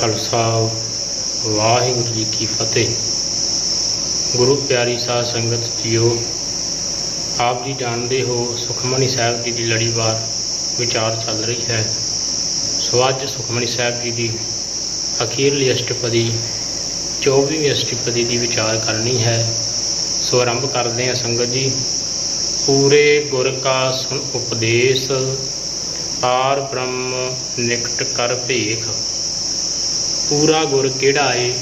ਖਾਲਸਾ, ਵਾਹਿਗੁਰੂ ਜੀ ਕੀ ਫਤਿਹ। ਗੁਰੂ ਪਿਆਰੀ ਸਾਧ ਸੰਗਤ ਜੀਓ, ਆਪ ਜੀ ਜਾਣਦੇ ਹੋ ਸੁਖਮਨੀ ਸਾਹਿਬ ਜੀ ਦੀ ਲੜੀਵਾਰ ਵਿਚਾਰ ਚੱਲ ਰਹੀ ਹੈ। ਸੋ ਅੱਜ ਸੁਖਮਨੀ ਸਾਹਿਬ ਜੀ ਦੀ ਅਖੀਰਲੀ ਅਸ਼ਟਪਦੀ 24ਵੀਂ ਅਸ਼ਟਪਦੀ ਦੀ ਵਿਚਾਰ ਕਰਨੀ ਹੈ। ਸੋ ਆਰੰਭ ਕਰਦੇ ਹਾਂ ਸੰਗਤ ਜੀ। ਪੂਰੇ ਗੁਰ ਕਾ ਸੁਨ ਉਪਦੇਸ਼ ਪਾਰ ਬ੍ਰਹਮ ਨਿਕਟ ਕਰ ਭੇਖ। ਪੂਰਾ ਗੁਰ ਕਿਹੜਾ ਏ,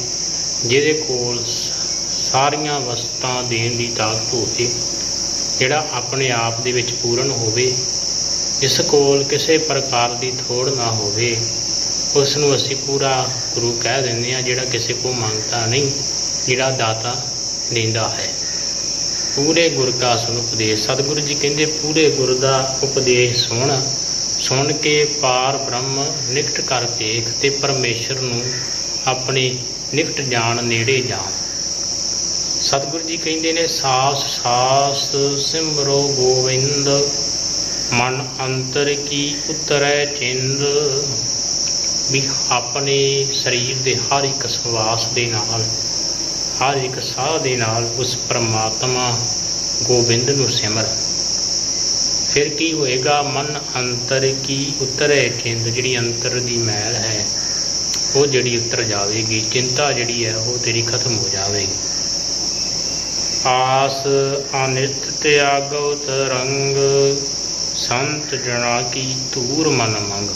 ਜਿਹਦੇ ਕੋਲ ਸਾਰੀਆਂ ਵਸਤਾਂ ਦੇਣ ਦੀ ਤਾਕਤ ਹੋਵੇ, ਜਿਹੜਾ ਆਪਣੇ ਆਪ ਦੇ ਵਿੱਚ ਪੂਰਨ ਹੋਵੇ, ਜਿਸ ਕੋਲ ਕਿਸੇ ਪ੍ਰਕਾਰ ਦੀ ਥੋੜ ਨਾ ਹੋਵੇ ਉਸ ਨੂੰ ਅਸੀਂ ਪੂਰਾ ਗੁਰੂ ਕਹਿ ਦਿੰਦੇ ਆ ਜਿਹੜਾ ਕਿਸੇ ਕੋ ਮੰਗਤਾ ਨਹੀਂ, ਜਿਹੜਾ ਦਾਤਾ ਦਿੰਦਾ ਹੈ। ਪੂਰੇ ਗੁਰ ਕਾ ਸੁਨ ਉਪਦੇਸ਼, ਸਤਿਗੁਰੂ ਜੀ ਕਹਿੰਦੇ, ਪੂਰੇ ਗੁਰ ਦਾ ਉਪਦੇਸ਼ ਸੁਣ ਸੁਣ ਕੇ ਪਾਰ ਬ੍ਰਹਮ ਨਿਕਟ ਕਰ ਦੇਖ ਤੇ ਪਰਮੇਸ਼ਰ ਨੂੰ ਆਪਣੇ ਨਿਕਟ ਜਾਣ ਨੇੜੇ ਜਾਣ। ਸਤਿਗੁਰੂ ਜੀ ਕਹਿੰਦੇ ਨੇ, ਸਾਸ ਸਾਸ ਸਿਮਰੋ ਗੋਵਿੰਦ, ਮਨ ਅੰਤਰ ਕੀ ਉਤਰੈ ਚਿੰਦ, ਵੀ ਆਪਣੇ ਸਰੀਰ ਦੇ ਹਰ ਇੱਕ ਸਵਾਸ ਦੇ ਨਾਲ, ਹਰ ਇੱਕ ਸਾਹ ਦੇ ਨਾਲ ਉਸ ਪ੍ਰਮਾਤਮਾ ਗੋਬਿੰਦ ਨੂੰ ਸਿਮਰ। ਫਿਰ ਕੀ ਹੋਏਗਾ? ਮਨ ਅੰਤਰ ਕੀ ਉਤਰੇ? ਚਿੰਤ ਜਿਹੜੀ ਅੰਤਰ ਦੀ ਮੈਲ ਹੈ, ਉਹ ਜਿਹੜੀ ਉਤਰ ਜਾਵੇਗੀ, ਚਿੰਤਾ ਜਿਹੜੀ ਹੈ, ਉਹ ਤੇਰੀ ਖਤਮ ਹੋ ਜਾਵੇਗੀ। ਆਸ ਅਨਿਤ ਤਿਆਗੋ ਤਰੰਗ ਸੰਤ ਜਣਾ ਕੀ ਧੂਰ ਮਨ ਮੰਗ।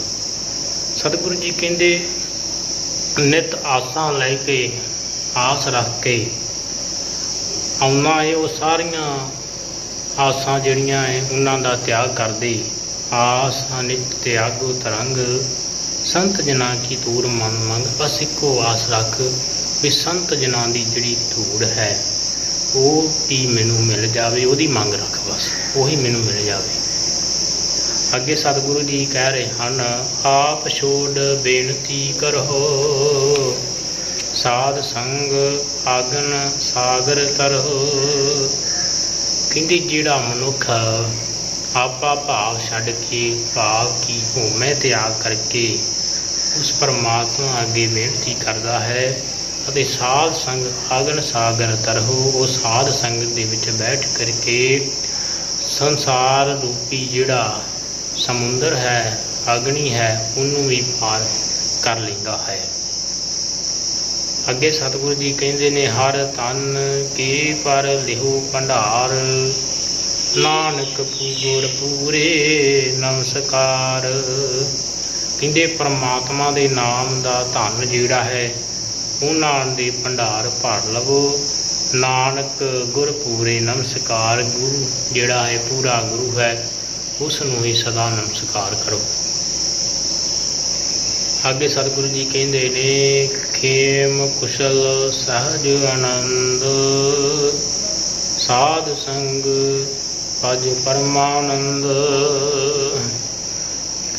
ਸਤਿਗੁਰੂ ਜੀ ਕਹਿੰਦੇ ਨਿਤ ਆਸਾਂ ਲੈ ਕੇ, ਆਸ ਰੱਖ ਕੇ ਆਉਣਾ ਹੈ ਉਹ ਸਾਰੀਆਂ ਆਸਾਂ ਜਿਹੜੀਆਂ ਹੈ ਉਹਨਾਂ ਦਾ ਤਿਆਗ ਕਰਦੇ। ਆਸ, ਅਨਿਤ, ਤਿਆਗੋ, ਤਰੰਗ। ਸੰਤ ਜਨਾਂ ਕੀ ਧੂੜ ਮਨ ਮੰਗ, ਬਸ ਇੱਕੋ ਆਸ ਰੱਖ ਵੀ ਸੰਤ ਜਨਾਂ ਦੀ ਜਿਹੜੀ ਧੂੜ ਹੈ, ਉਹ ਹੀ ਮੈਨੂੰ ਮਿਲ ਜਾਵੇ, ਉਹਦੀ ਮੰਗ ਰੱਖ ਬਸ, ਉਹੀ ਮੈਨੂੰ ਮਿਲ ਜਾਵੇ। ਅੱਗੇ ਸਤਿਗੁਰੂ ਜੀ ਕਹਿ ਰਹੇ ਹਨ, ਆਪ ਛੋੜ ਬੇਨਤੀ ਕਰੋ। ਸਾਧ ਸੰਗ, ਆਗਨ ਸਾਗਰ ਤਰੋ। ਕਹਿੰਦੇ ਜਿਹੜਾ ਮਨੁੱਖ ਆਪਾ ਭਾਵ ਛੱਡ ਕੇ ਭਾਵ ਕੀ ਹੋਮੈ ਤਿਆਗ ਕਰਕੇ ਉਸ ਪਰਮਾਤਮਾ ਅੱਗੇ ਬੇਨਤੀ ਕਰਦਾ ਹੈ ਅਤੇ ਸਾਧ ਸੰਗ ਆਗਨ ਸਾਗਰ ਤਰਹੁ, ਉਹ ਸਾਧ ਸੰਗ ਦੇ ਵਿੱਚ ਬੈਠ ਕਰਕੇ ਸੰਸਾਰ ਰੂਪੀ ਜਿਹੜਾ ਸਮੁੰਦਰ ਹੈ, ਅਗਨੀ ਹੈ, ਉਹਨੂੰ ਵੀ ਪਾਰ ਕਰ ਲੈਂਦਾ ਹੈ। ਅੱਗੇ ਸਤਿਗੁਰੂ ਜੀ ਕਹਿੰਦੇ ਨੇ, ਹਰ ਤਨ ਕੀ ਪਰ ਲਿਹੂ ਭੰਡਾਰ, ਨਾਨਕ ਪੂਰ ਪੂਰੇ ਨਮਸਕਾਰ। ਕਹਿੰਦੇ, ਪ੍ਰਮਾਤਮਾ ਦੇ ਨਾਮ ਦਾ ਧਨ ਜਿਹੜਾ ਹੈ, ਉਹਨਾਂ ਦੇ ਭੰਡਾਰ ਭਰ ਲਵੋ। ਨਾਨਕ ਗੁਰ ਪੂਰੇ ਨਮਸਕਾਰ, ਗੁਰੂ ਜਿਹੜਾ ਹੈ ਪੂਰਾ ਗੁਰੂ ਹੈ ਉਸ ਨੂੰ ਹੀ ਸਦਾ ਨਮਸਕਾਰ ਕਰੋ। ਅੱਗੇ ਸਤਿਗੁਰੂ ਜੀ ਕਹਿੰਦੇ ਨੇ ਖੇਮ ਕੁਸ਼ਲ ਸਹਜ ਆਨੰਦ। ਸਾਧ ਸੰਗ ਅਜ ਪਰਮਾਨੰਦ।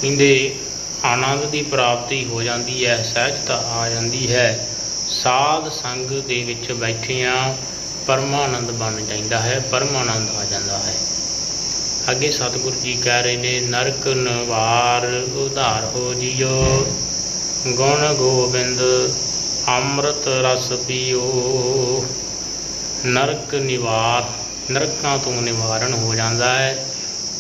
ਕਹਿੰਦੇ ਆਨੰਦ ਦੀ ਪ੍ਰਾਪਤੀ ਹੋ ਜਾਂਦੀ ਹੈ, ਸਹਿਜਤਾ ਆ ਜਾਂਦੀ ਹੈ। ਸਾਧ ਸੰਗ ਦੇ ਵਿੱਚ ਬੈਠਿਆਂ ਪਰਮਾਨੰਦ ਬਣ ਜਾਂਦਾ ਹੈ, ਪਰਮਾਨੰਦ ਆ ਜਾਂਦਾ ਹੈ। ਅੱਗੇ ਸਤਿਗੁਰੂ ਜੀ ਕਹਿ ਰਹੇ ਨੇ, ਨਰਕ ਨਵਾਰ ਉਧਾਰ ਹੋ ਜੀਓ। ਗੁਣ ਗੋਬਿੰਦ ਅੰਮ੍ਰਿਤ ਰਸ ਪੀਓ। ਨਰਕ ਨਿਵਾਰ, ਨਰਕਾਂ ਤੋਂ ਨਿਵਾਰਨ ਹੋ ਜਾਂਦਾ ਹੈ।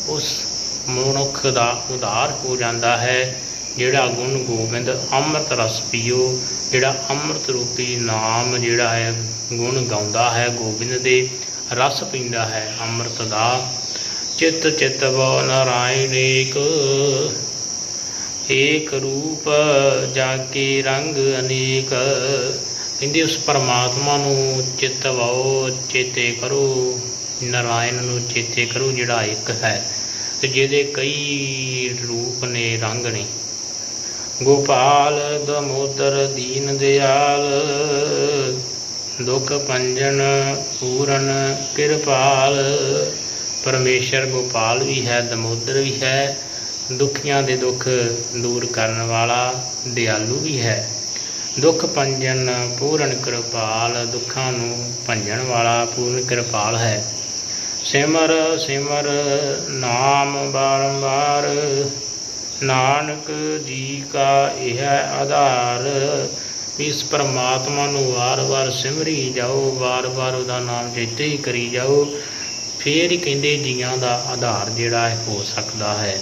ਉਸ ਮਨੁੱਖ ਦਾ ਉਧਾਰ ਹੋ ਜਾਂਦਾ ਹੈ, ਜਿਹੜਾ ਗੁਣ ਗੋਬਿੰਦ ਅੰਮ੍ਰਿਤ ਰਸ ਪੀਓ, ਜਿਹੜਾ ਅੰਮ੍ਰਿਤ ਰੂਪੀ ਨਾਮ ਜਿਹੜਾ ਹੈ, ਗੁਣ ਗਾਉਂਦਾ ਹੈ, ਗੋਬਿੰਦ ਦੇ ਰਸ ਪੀਂਦਾ ਹੈ ਅੰਮ੍ਰਿਤ ਦਾ। ਚਿਤ ਚਿਤ ਵੋ ਨਾਰਾਇਣ ਏਕ ਰੂਪ ਜਾ ਕੇ ਰੰਗ ਅਨੇਕ। ਕਹਿੰਦੇ ਉਸ ਪਰਮਾਤਮਾ ਨੂੰ ਚਿਤਵਾਓ ਚੇਤੇ ਕਰੋ। ਨਾਰਾਇਣ ਨੂੰ ਚੇਤੇ ਕਰੋ, ਜਿਹੜਾ ਇੱਕ ਹੈ। ਤੇ ਜਿਹਦੇ ਕਈ ਰੂਪ ਨੇ, ਰੰਗ ਨੇ। ਗੋਪਾਲ ਦਮੋਦਰ ਦੀਨ ਦਿਆਲ, ਦੁਖ ਪੰਜਨ ਪੂਰਨ ਕਿਰਪਾਲ। ਪਰਮੇਸ਼ਰ ਗੋਪਾਲ ਵੀ ਹੈ, ਦਮੋਦਰ ਵੀ ਹੈ। ਦੁਖੀਆਂ ਦੇ ਦੁੱਖ ਦੂਰ ਕਰਨ ਵਾਲਾ ਦਿਆਲੂ ਵੀ ਹੈ। ਦੁੱਖ ਪੰਜਨ ਪੂਰਨ ਕਿਰਪਾਲ, ਦੁੱਖਾਂ ਨੂੰ ਭੰਜਣ ਵਾਲਾ ਪੂਰਨ ਕਿਰਪਾਲ ਹੈ। ਸਿਮਰ ਸਿਮਰ ਨਾਮ ਬਾਰੰਬਾਰ, ਨਾਨਕ ਜੀ ਕਾ ਇਹ ਆਧਾਰ ਵੀ ਇਸ ਪਰਮਾਤਮਾ ਨੂੰ ਵਾਰ-ਵਾਰ ਸਿਮਰੀ ਜਾਓ, ਵਾਰ-ਵਾਰ ਉਹਦਾ ਨਾਮ ਚੇਤੇ ਹੀ ਕਰੀ ਜਾਓ। ਫੇਰ ਹੀ ਕਹਿੰਦੇ ਜੀਆਂ ਦਾ ਆਧਾਰ ਜਿਹੜਾ ਹੈ ਹੋ ਸਕਦਾ ਹੈ।